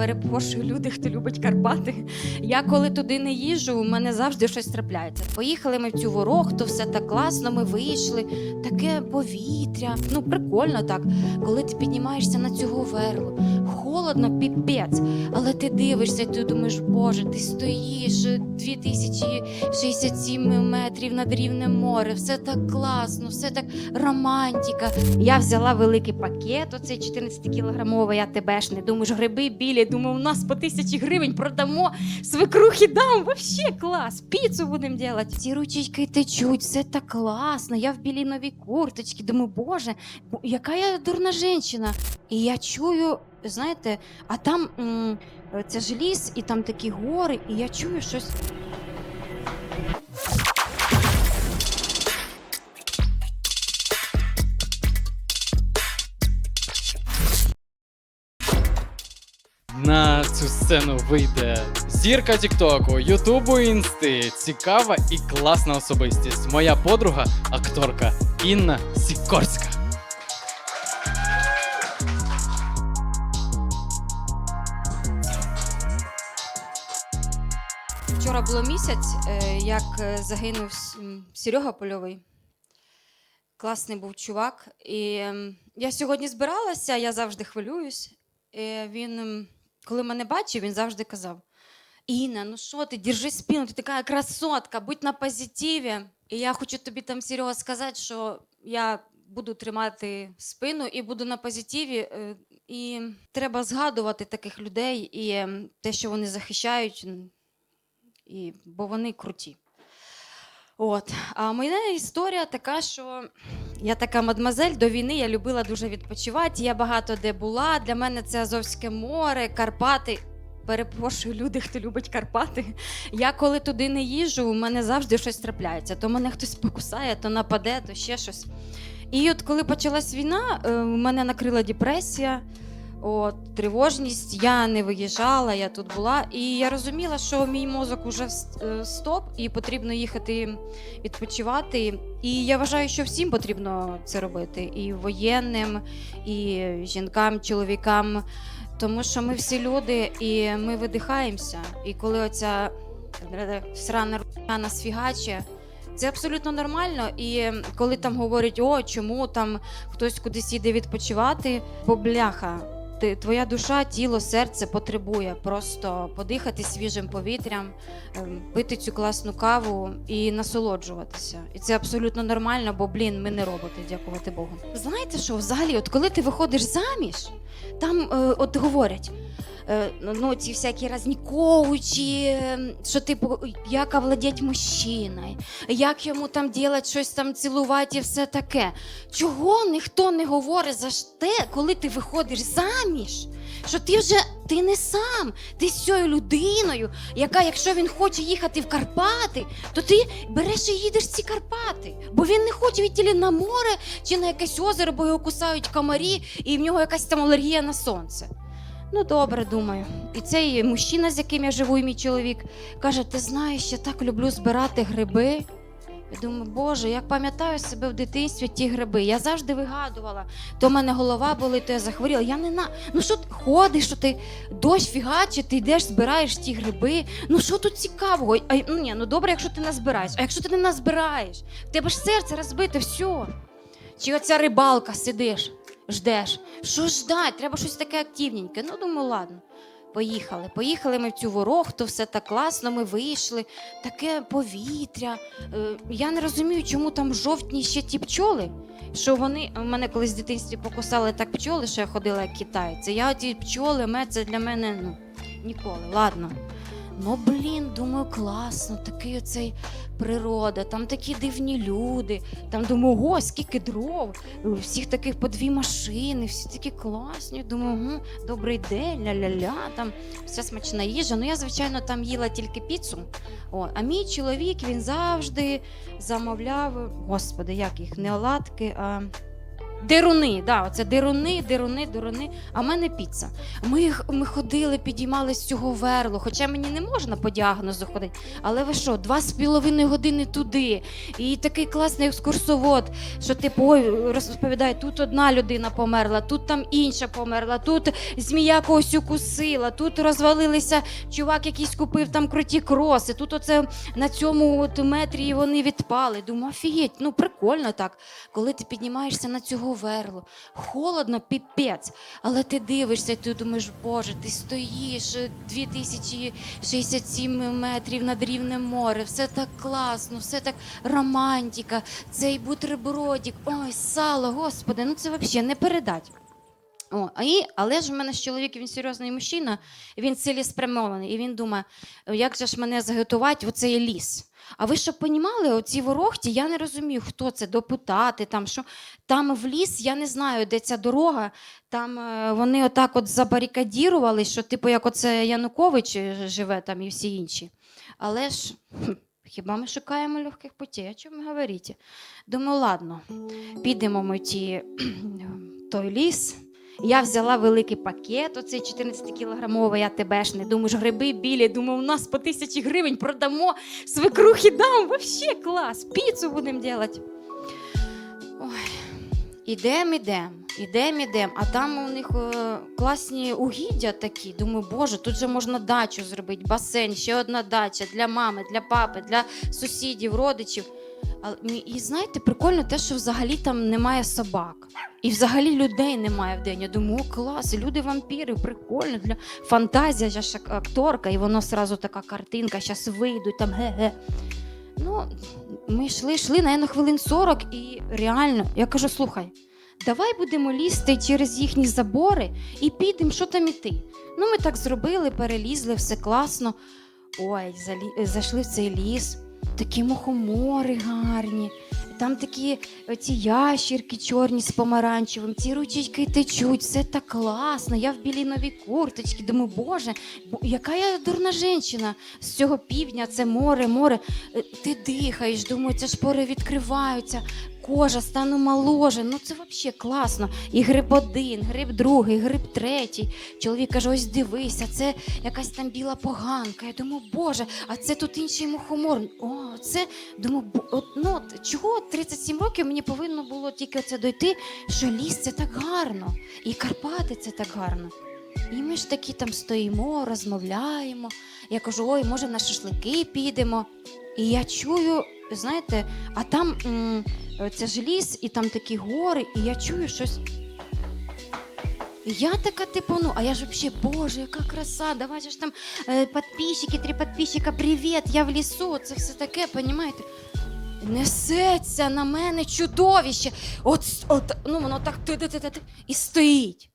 перепрошую люди, хто любить Карпати. Я коли туди не їжджу, у мене завжди щось трапляється. Поїхали ми в цю ворохту, все так класно, ми вийшли, таке повітря. Ну, прикольно так. Коли ти піднімаєшся на цю говерлу, холодно, піпець. Але ти дивишся, ти думаєш, Боже, ти стоїш е, 2067 метрів над рівнем моря, все так класно, все так романтика. Я взяла великий пакет, оцей 14-кілограмовий, я тебе ж не думаєш, гриби білі. Думаю, у нас по тисячі гривень продамо, свекрухи дам, вообще клас, піцу будемо робити. Ці ручечки течуть, все так класно. Я в білій новій курточці. Думаю, боже, яка я дурна жінка. І я чую, знаєте, а там м, це ж ліс, і там такі гори, і я чую щось. Сцену вийде зірка Тіктоку, Ютубу інсти, цікава і класна особистість. Моя подруга, акторка Інна Сікорська. Вчора було місяць, е, як е, загинув Серега Польовий. Класний був чувак. І ем, я сьогодні збиралася, я завжди хвилююсь. І він, коли мене бачив, він завжди казав: Інна, ну що ти, держи спину, ти така красотка, будь на позитиві. І я хочу тобі там, Серега, сказати, що я буду тримати спину і буду на позитиві. е, І треба згадувати таких людей і ем, те, що вони захищають, бо вони круті. От. А моя історія така, що я така мадмазель до війни, я любила дуже відпочивати. Я багато де була. Для мене це Азовське море, Карпати. Перепрошую люди, хто любить Карпати. Я коли туди не їжу, у мене завжди щось трапляється. То мене хтось покусає, то нападе, то ще щось. І от коли почалась війна, у мене накрила депресія. От, тривожність, я не виїжджала, я тут була. І я розуміла, що мій мозок уже е, стоп, і потрібно їхати відпочивати. І я вважаю, що всім потрібно це робити: і воєнним, і жінкам, чоловікам. Тому що ми всі люди і ми видихаємося. І коли оця е, срана рука фігаче, це абсолютно нормально. І коли там говорять, о, чому там хтось кудись їде відпочивати, бо бляха. Ти, твоя душа, тіло, серце потребує просто подихати свіжим повітрям, ем, пити цю класну каву і насолоджуватися. І це абсолютно нормально, бо блін, ми не роботи, дякувати Богу. Знаєте що, взагалі, от коли ти виходиш заміж, там е, от говорять. е, Ну, ці всякі різні коучі, е, що типу, як овладеть мужчиною, як йому там ділати щось там цілувати і все таке. Чого ніхто не говорить за те, коли ти виходиш заміж? Що ти вже ти не сам, ти з цією людиною, яка, якщо він хоче їхати в Карпати, то ти береш і їдеш в ці Карпати. Бо він не хоче відтілі на море чи на якесь озеро, бо його кусають комарі, і в нього якась там алергія на сонце. Ну, добре, думаю. І цей мужчина, з яким я живу, і мій чоловік, каже: Ти знаєш, я так люблю збирати гриби. Я думаю, Боже, як пам'ятаю себе в дитинстві ті гриби. Я завжди вигадувала. То в мене голова болить, то я захворіла. Я не на. Ну що ти ходиш, що ти дощ фігачить, ти йдеш, збираєш ті гриби. Ну що тут цікавого? А, ну ні, ну добре, якщо ти назбираєш. А якщо ти не назбираєш, в тебе ж серце розбите, все. Чи оця рибалка сидиш, ждеш. Що ждать? Треба щось таке активненьке. Ну, думаю, ладно. Поїхали. Поїхали ми в цю ворохту, все так класно, ми вийшли, таке повітря. Е, я не розумію, чому там жовтні ще ті пчоли. Що вони мене колись в дитинстві покусали так пчоли, що я ходила як китайці. Я ті пчоли, мед, це для мене ну, ніколи. Ладно. Ну, блін, думаю, класно, такий оцей природа, там такі дивні люди. Там думаю, ого, скільки дров, всіх таких по дві машини, всі такі класні. Думаю, угу, добрий день, ля-ля-ля, там вся смачна їжа. Ну я, звичайно, там їла тільки піцу. О, а мій чоловік він завжди замовляв, господи, як їх, не оладки, а Деруни, да, оце деруни, деруни, деруни. А в мене піца. Ми, ми ходили, підіймали з цього верло, хоча мені не можна по діагнозу ходити. Але ви що, два з половиною години туди. І такий класний екскурсовод, що типу, ой, розповідає, тут одна людина померла, тут там інша померла, тут змія когось укусила, тут розвалилися, чувак якийсь купив там круті кроси, тут оце на цьому от метрі вони відпали. Думаю, офігеть, ну прикольно так. Коли ти піднімаєшся на цього верло, холодно, піпець, але ти дивишся, ти думаєш, боже, ти стоїш е, 2067 метрів над рівнем моря, все так класно, все так романтика, цей бутербродік, ой, сало, господи, ну це взагалі не передать. О, і, але ж в мене ж чоловік, він серйозний мужчина, він цілеспрямований, і він думає, як же ж мене заготувати в цей ліс. А ви щоб понімали, оці ворогті, я не розумію, хто це, депутати, там що. Там в ліс, я не знаю, де ця дорога. Там е, вони отак от забарикадірували, що типу як оце Янукович е, живе там і всі інші. Але ж хіба ми шукаємо легких путей? О чому говорите? Думаю, ладно, підемо ми ті, той ліс. Я взяла великий пакет, оцей 14 кілограмовий АТБшний. Думаю, ж гриби білі. Думаю, у нас по тисячі гривень продамо, свекрухи дам. Вообще клас. Піцу будемо робити. Ой. Ідем, ідем, ідем, ідем. А там у них е, класні угіддя такі. Думаю, боже, тут же можна дачу зробити, басейн, ще одна дача для мами, для папи, для сусідів, родичів. А, мі- і знаєте, прикольно те, що взагалі там немає собак. І взагалі людей немає в день. Я думаю, о, клас, люди вампіри, прикольно для фантазія, я ж акторка, і воно сразу така картинка, зараз вийдуть там ге-ге. Ну, ми йшли, йшли, наверное, хвилин 40, і реально, я кажу, слухай, давай будемо лізти через їхні забори і підемо, що там іти. Ну, ми так зробили, перелізли, все класно. Ой, залі... зайшли в цей ліс, такі мухомори гарні. Там такі ці ящірки чорні з помаранчевим, ці ручечки течуть, все так класно. Я в білій новій курточці. Думаю, боже, яка я дурна жінка з цього півдня, це море, море. Е, Ти дихаєш, думаю, це шпори відкриваються, кожа стану моложе. Ну це взагалі класно. І гриб один, гриб другий, гриб третій. Чоловік каже: ось дивися, це якась там біла поганка. Я думаю, боже, а це тут інший мухомор. О, це думаю, от, ну, от, чого 37 років мені повинно було тільки оце дойти, що ліс це так гарно, і Карпати це так гарно. І ми ж такі там стоїмо, розмовляємо. Я кажу, ой, може на шашлики підемо. І я чую, знаєте, а там м, це ж ліс, і там такі гори, і я чую щось. Я така, типу, ну, а я ж взагалі, боже, яка краса, давай же ж там е, підписчики, три підписчика, привіт, я в лісу, це все таке, понімаєте? Несеться на мене чудовище. От, от ну воно так ти-ти-ти-ти, і стоїть.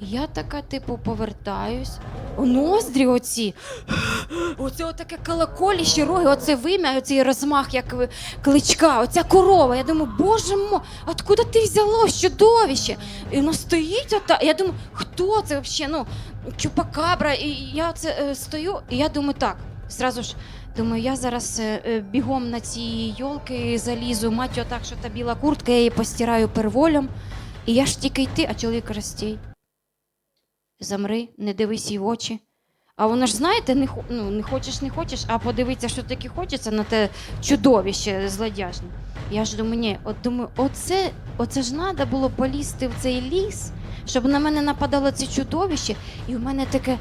Я така, типу, повертаюсь. Ноздрі оці. Оце отаке колоколіще, роги, оце вим'я, оцей розмах, як кличка, оця корова. Я думаю, боже мо, откуда ти взяло чудовище? І воно стоїть ота. Я думаю, хто це взагалі? Ну, чупакабра. І я це е, стою, і я думаю, так, зразу ж. Думаю, я зараз е, е, бігом на ці йолки залізу, мать отак, що та біла куртка, я її постираю перволем. І я ж тільки йти, а чоловік каже, стій. Замри, не дивись їй в очі. А воно ж, знаєте, не, ну, не хочеш, не хочеш, а подивитися, що таке хочеться на те чудовище злодяжне. Я ж думаю, ні, от думаю, оце, оце ж треба було полізти в цей ліс, щоб на мене нападало це чудовище, і в мене таке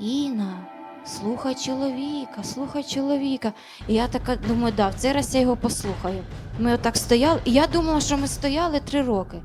Іна, слухай чоловіка, слухай чоловіка. І я така думаю, да, в цей раз я його послухаю. Ми отак стояли, і я думала, що ми стояли три роки.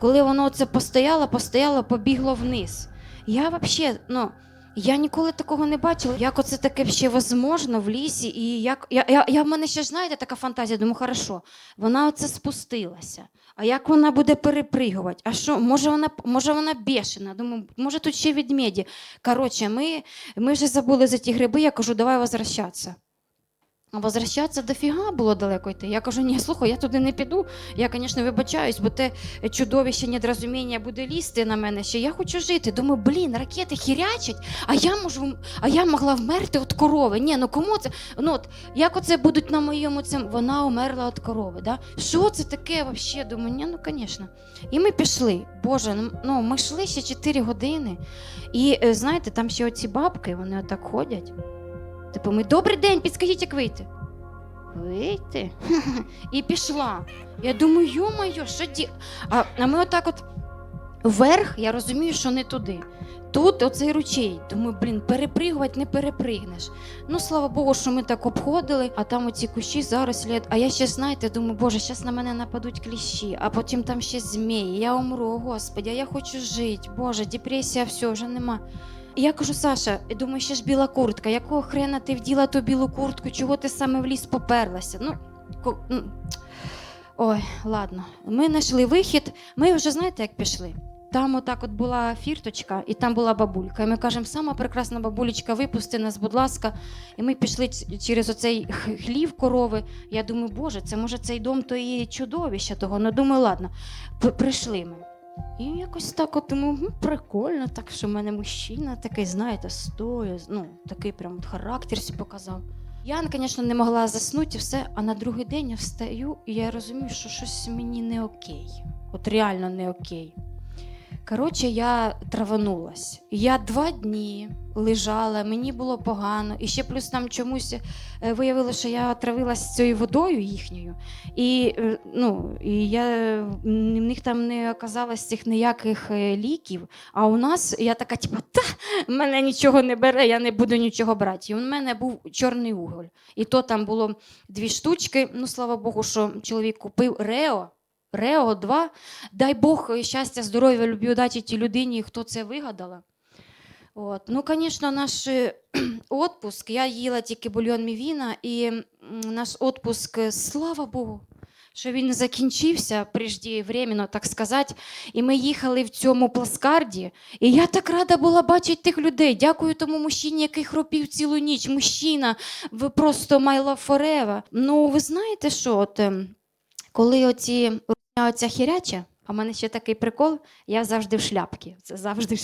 Коли воно це постояло, постояло, побігло вниз. Я взагалі, ну. Я ніколи такого не бачила. Як оце таке ще возможно в лісі, і як я, я, я в мене ще знаєте така фантазія. Думаю, хорошо, вона оце спустилася. А як вона буде перепригувати? А що, може вона може вона бешена? Думаю, може тут ще відмеді. Коротше, ми, ми вже забули за ті гриби, я кажу, давай возвращатися. А возвращатися дофіга було далеко йти. Я кажу, ні, слухай, я туди не піду. Я, звісно, вибачаюсь, бо те чудовище недорозуміння буде лізти на мене ще. Я хочу жити. Думаю, блін, ракети хірячать, а я можу, а я могла вмерти від корови. Ні, ну кому це? Ну от як оце будуть на моєму цим? Вона умерла від корови. Да? Що це таке взагалі? Думаю, ні, ну звісно. І ми пішли. Боже, ну, ну ми йшли ще 4 години. І е, знаєте, там ще оці бабки, вони отак ходять. Типу, ми добрий день, підскажіть, як вийти. Вийти? І пішла. Я думаю, йо-моє, що ді. А, а ми отак от вверх, я розумію, що не туди. Тут оцей ручей. Думаю, блін, перепригувати не перепригнеш. Ну, слава Богу, що ми так обходили, а там оці кущі зарослі. А я ще, знаєте, думаю, боже, зараз на мене нападуть кліщі, а потім там ще змії. Я умру, господи, а я хочу жити. Боже, депресія, все, вже нема. І я кажу, Саша, думаю, ще ж біла куртка. Якого хрена ти вділа ту білу куртку? Чого ти саме в ліс поперлася? Ну, ко- ну, ой, ладно. Ми знайшли вихід. Ми вже знаєте, як пішли. Там отак от була фірточка, і там була бабулька. І ми кажемо, сама прекрасна бабулечка, випусти нас, будь ласка. І ми пішли через оцей хлів корови. Я думаю, боже, це може цей дом то і чудовище того. Ну думаю, ладно, прийшли ми. І якось так от думаю, «М, прикольно, так що в мене мужчина такий, знаєте, стоя, ну, такий прям от характер собі показав. Я, звісно, не могла заснути і все, а на другий день я встаю і я розумію, що щось мені не окей. От реально не окей. Коротше, я траванулась. Я два дні лежала, мені було погано, і ще плюс там чомусь е, виявилося, що я травилась цією водою їхньою. І, е, ну, і я, в них там не оказалось цих ніяких е, ліків. А у нас я така, типу, та мене нічого не бере, я не буду нічого брати. І у мене був чорний уголь. І то там було дві штучки. Ну, слава Богу, що чоловік купив Рео. Рео 2. Дай Бог е, щастя, здоров'я, любві, удачі тій людині, хто це вигадала. От. Ну, звісно, наш е, отпуск. Я їла тільки бульйон мівіна, і наш отпуск, е, слава Богу, що він закінчився преждевременно, так сказати. І ми їхали в цьому пласкарді. І я так рада була бачити тих людей. Дякую тому мужчині, який хропів цілу ніч. Мужчина, ви просто my love. Ну, ви знаєте що? От, ем, коли оці оця хіряча, а в мене ще такий прикол, я завжди в шляпці. Це завжди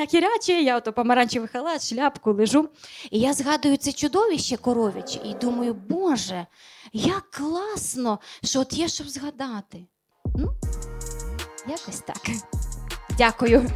я хіряча, я ото помаранчевий халат, шляпку лежу. І я згадую це чудовище коров'яче і думаю, Боже, як класно, що от є щоб згадати. Ну, якось так. Дякую.